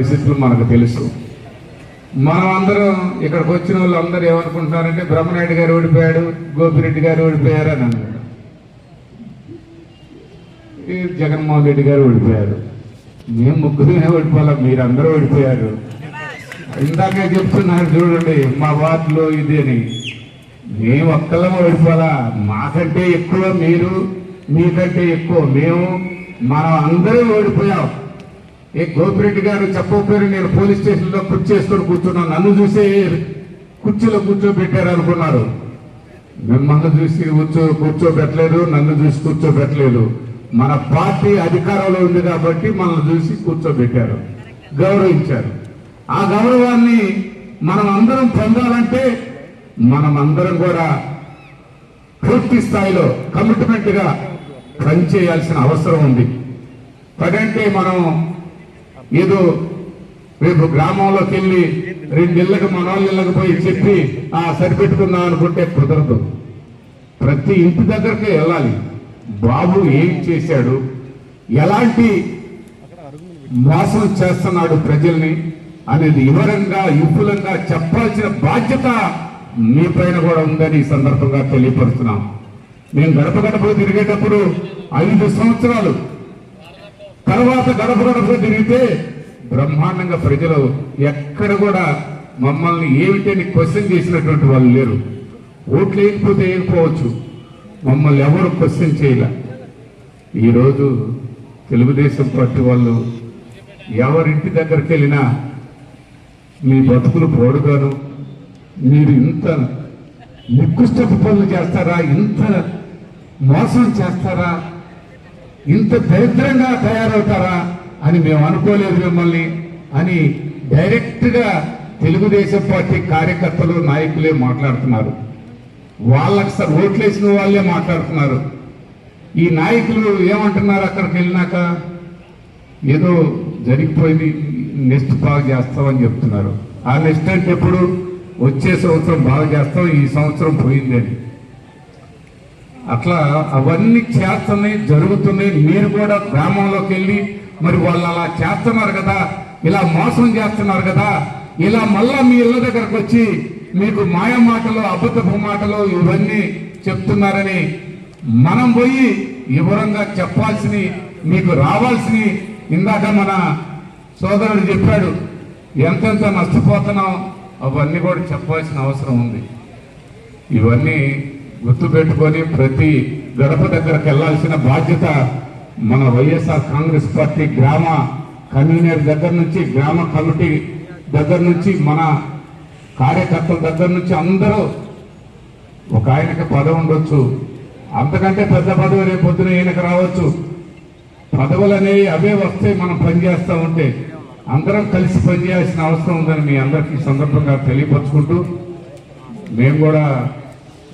పరిస్థితులు మనకు తెలుసు. మనం అందరం ఇక్కడికి వచ్చిన వాళ్ళు అందరూ ఏమనుకుంటున్నారంటే బ్రహ్మనాయుడు గారు ఓడిపోయాడు గోపిరెడ్డి గారు ఓడిపోయారు అని అన్నారు. జగన్మోహన్ రెడ్డి గారు ఓడిపోయారు. మేము ముగ్గురునే ఓడిపోవాలా? మీరందరూ ఓడిపోయారు. ఇందాక చెప్తున్నారు చూడండి మా వార్డులో ఇది అని. మేము ఒక్కళ్ళం ఓడిపోవాలా? మాకంటే ఎక్కువ మీరు మీకంటే ఎక్కువ మేము మనం అందరం ఓడిపోయాం. ఏ గోపిరెడ్డి గారు చెప్పకపోయారు నేను పోలీస్ స్టేషన్లో కుర్చీ చేసుకొని కూర్చున్నాను నన్ను చూసే కుర్చీలో కూర్చోబెట్టారు అనుకున్నారు. మిమ్మల్ని చూసి కూర్చో కూర్చోబెట్టలేదు నన్ను చూసి కూర్చోబెట్టలేదు. మన పార్టీ అధికారంలో ఉంది కాబట్టి మనల్ని చూసి కూర్చోబెట్టారు. గౌరవించారు. ఆ గౌరవాన్ని మనం అందరం పొందాలంటే మనం అందరం కూడా పూర్తి స్థాయిలో కమిట్మెంట్గా పనిచేయాల్సిన అవసరం ఉంది. పదంటే మనం ఏదో రేపు గ్రామంలోకి వెళ్ళి రెండిళ్ళకి మన వాళ్ళ ఇళ్ళకి పోయి చెప్పి ఆ సరిపెట్టుకుందాం అనుకుంటే కుదరదు. ప్రతి ఇంటి దగ్గరికి వెళ్ళాలి. బాబు ఏం చేశాడు? ఎలాంటి మోసం చేస్తున్నాడు ప్రజల్ని అనేది వివరంగా విపులంగా చెప్పాల్సిన బాధ్యత మీ పైన కూడా ఉందని ఈ సందర్భంగా తెలియపరుస్తున్నాం. మేము గడప గడప తిరిగేటప్పుడు ఐదు సంవత్సరాలు తర్వాత గడప గడప తిరిగితే బ్రహ్మాండంగా ప్రజలు ఎక్కడ కూడా మమ్మల్ని ఏమిటని క్వశ్చన్ చేసినటువంటి వాళ్ళు లేరు. ఓట్లు వేయకపోతే వేయకపోవచ్చు. మమ్మల్ని ఎవరు క్వశ్చన్ చేయలే. ఈరోజు తెలుగుదేశం పార్టీ వాళ్ళు ఎవరింటి దగ్గరికి వెళ్ళినా మీ బతుకులు పోడుగాను మీరు ఇంత నికృష్ట పనులు చేస్తారా ఇంత మోసం చేస్తారా ఇంత దరిద్రంగా తయారవుతారా అని మేము అనుకోలేదు మిమ్మల్ని అని డైరెక్ట్గా తెలుగుదేశం పార్టీ కార్యకర్తలు నాయకులే మాట్లాడుతున్నారు. వాళ్ళకి సార్ ఓట్లేసిన వాళ్ళే మాట్లాడుతున్నారు. ఈ నాయకులు ఏమంటున్నారు అక్కడికి వెళ్ళినాక? ఏదో జరిగిపోయింది నెక్స్ట్ బాగా చేస్తామని చెప్తున్నారు. ఆ నెక్స్ట్ అంటే ఎప్పుడు? వచ్చే సంవత్సరం బాగా చేస్తాం ఈ సంవత్సరం పోయిందని. అట్లా అవన్నీ చేస్తున్నాయి జరుగుతున్నాయి. మీరు కూడా గ్రామంలోకి వెళ్ళి మరి వాళ్ళు అలా చేస్తున్నారు కదా ఇలా మోసం చేస్తున్నారు కదా ఇలా మళ్ళా మీ ఇళ్ళ దగ్గరకు వచ్చి మీకు మాయ మాటలు అబద్ధపు మాటలు ఇవన్నీ చెప్తున్నారని మనం పోయి వివరంగా చెప్పాల్సిన మీకు రావాల్సింది ఇందాక మన సోదరుడు చెప్పాడు ఎంతెంత నష్టపోతున్నాం అవన్నీ కూడా చెప్పాల్సిన అవసరం ఉంది. ఇవన్నీ గుర్తుపెట్టుకొని ప్రతి గడప దగ్గరకు వెళ్ళాల్సిన బాధ్యత మన వైఎస్ఆర్ కాంగ్రెస్ పార్టీ గ్రామ కన్వీనర్ దగ్గర నుంచి గ్రామ కమిటీ దగ్గర నుంచి మన కార్యకర్తల దగ్గర నుంచి అందరూ ఒక ఆయనకి పదవి ఉండొచ్చు. అంతకంటే పెద్ద పదవి రేపు పొద్దున ఈయనకు రావచ్చు. పదవులు అనేవి అవే వస్తే మనం పనిచేస్తూ ఉంటే అందరం కలిసి పనిచేయాల్సిన అవసరం ఉందని మీ అందరికీ సందర్భంగా తెలియపరుచుకుంటూ మేము కూడా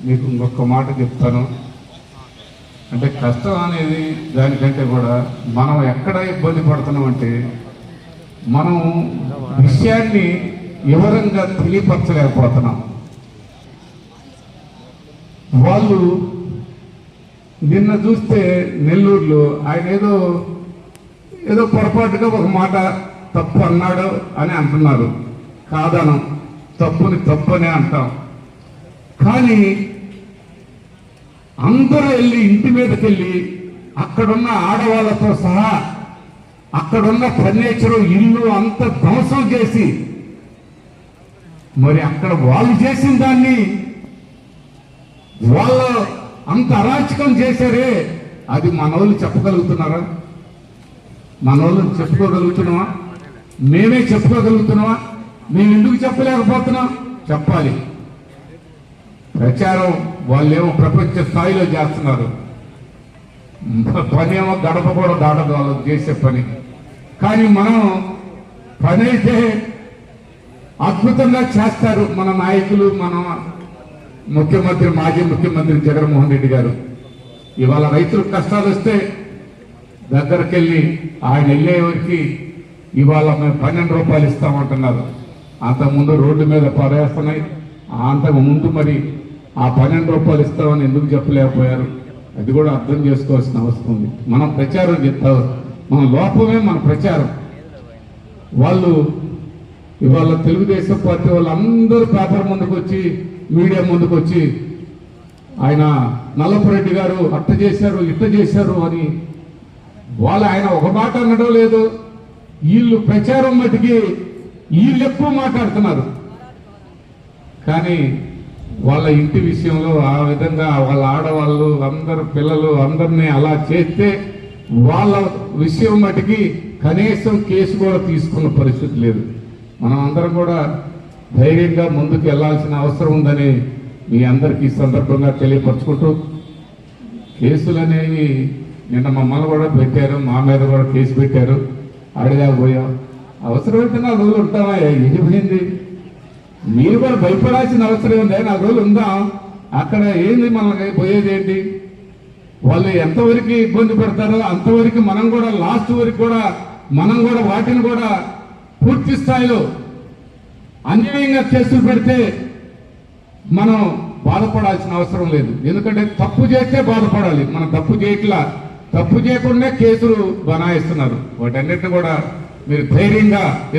మీకు ఇంకొక మాట చెప్తాను. అంటే కష్టం అనేది దానికంటే కూడా మనం ఎక్కడ ఇబ్బంది పడుతున్నామంటే మనం విషయాన్ని వివరంగా తెలియపరచలేకపోతున్నాం. వాళ్ళు నిన్న చూస్తే నెల్లూరులో ఆయన ఏదో ఏదో పొరపాటుగా ఒక మాట తప్పు అన్నాడు అని అంటున్నారు. కాదనం. తప్పుని తప్పు అని అంటాం. కానీ అందరూ వెళ్ళి ఇంటి మీదకి వెళ్ళి అక్కడున్న ఆడవాళ్ళతో సహా అక్కడున్న ఫర్నిచరు ఇల్లు అంత ధ్వంసం చేసి మరి అక్కడ వాళ్ళు చేసిన దాన్ని వాళ్ళు అంత అరాచకం చేశారే అది మనోళ్ళు చెప్పగలుగుతున్నారా? వాళ్ళు చెప్పుకోగలుగుతున్నావా? మేమే చెప్పుకోగలుగుతున్నావా? మేము ఎందుకు చెప్పలేకపోతున్నాం? చెప్పాలి. ప్రచారం వాళ్ళేమో ప్రపంచ స్థాయిలో చేస్తున్నారు. పని ఏమో గడప కూడా దాటదు వాళ్ళు చేసే పని. కానీ మనం పని అయితే అద్భుతంగా చేస్తారు మన నాయకులు మన ముఖ్యమంత్రి మాజీ ముఖ్యమంత్రి జగన్మోహన్ రెడ్డి గారు. ఇవాళ రైతులకు కష్టాలు వస్తే దగ్గరికి వెళ్ళి ఆయన వెళ్ళేవారికి ఇవాళ మేము పన్నెండు రూపాయలు ఇస్తామంటున్నారు. అంతకుముందు రోడ్డు మీద పడేస్తున్నాయి. అంతకు ముందు మరి ఆ పన్నెండు రూపాయలు ఇస్తామని ఎందుకు చెప్పలేకపోయారు? అది కూడా అర్థం చేసుకోవాల్సిన అవసరం ఉంది. మనం ప్రచారం చెప్తా మన లోపమే మన ప్రచారం. వాళ్ళు ఇవాళ తెలుగుదేశం పార్టీ వాళ్ళందరూ పేపర్ ముందుకు వచ్చి మీడియా ముందుకు వచ్చి ఆయన నల్లపురెడ్డి గారు అట్ట చేశారు ఇట్ట చేశారు అని వాళ్ళు ఆయన ఒక మాట అనడం లేదు. వీళ్ళు ప్రచారం మటుకి వీళ్ళు ఎక్కువ మాట్లాడుతున్నారు. కానీ వాళ్ళ ఇంటి విషయంలో ఆ విధంగా వాళ్ళ ఆడవాళ్ళు అందరు పిల్లలు అందరినీ అలా చేస్తే వాళ్ళ విషయం మటుకి కనీసం కేసు కూడా తీసుకున్న పరిస్థితి లేదు. మనం అందరం కూడా ధైర్యంగా ముందుకు వెళ్ళాల్సిన అవసరం ఉందని మీ అందరికీ సందర్భంగా తెలియపరచుకుంటూ కేసులు అనేవి నిన్న మమ్మల్ని కూడా పెట్టారు మా మీద కూడా కేసు పెట్టారు అడిగా పోయాం. అవసరమైతే నా రోజులు ఉంటామా ఏమైంది? మీరు కూడా భయపడాల్సిన అవసరం ఉంది నాలుగు రోజులు ఉందాం? అక్కడ ఏంది మనకి పోయేది ఏంటి? వాళ్ళు ఎంతవరకు ఇబ్బంది పడతారో అంతవరకు మనం కూడా లాస్ట్ వరకు కూడా మనం కూడా వాటిని కూడా పూర్తి స్థాయిలో అన్యాయంగా కేసులు పెడితే మనం బాధపడాల్సిన అవసరం లేదు. ఎందుకంటే తప్పు చేస్తే బాధపడాలి. మనం తప్పు చేయట్లా. తప్పు చేయకుండా కేసులు బనాయిస్తున్నారు. వాటన్నిటిని కూడా మీరు ధైర్యంగా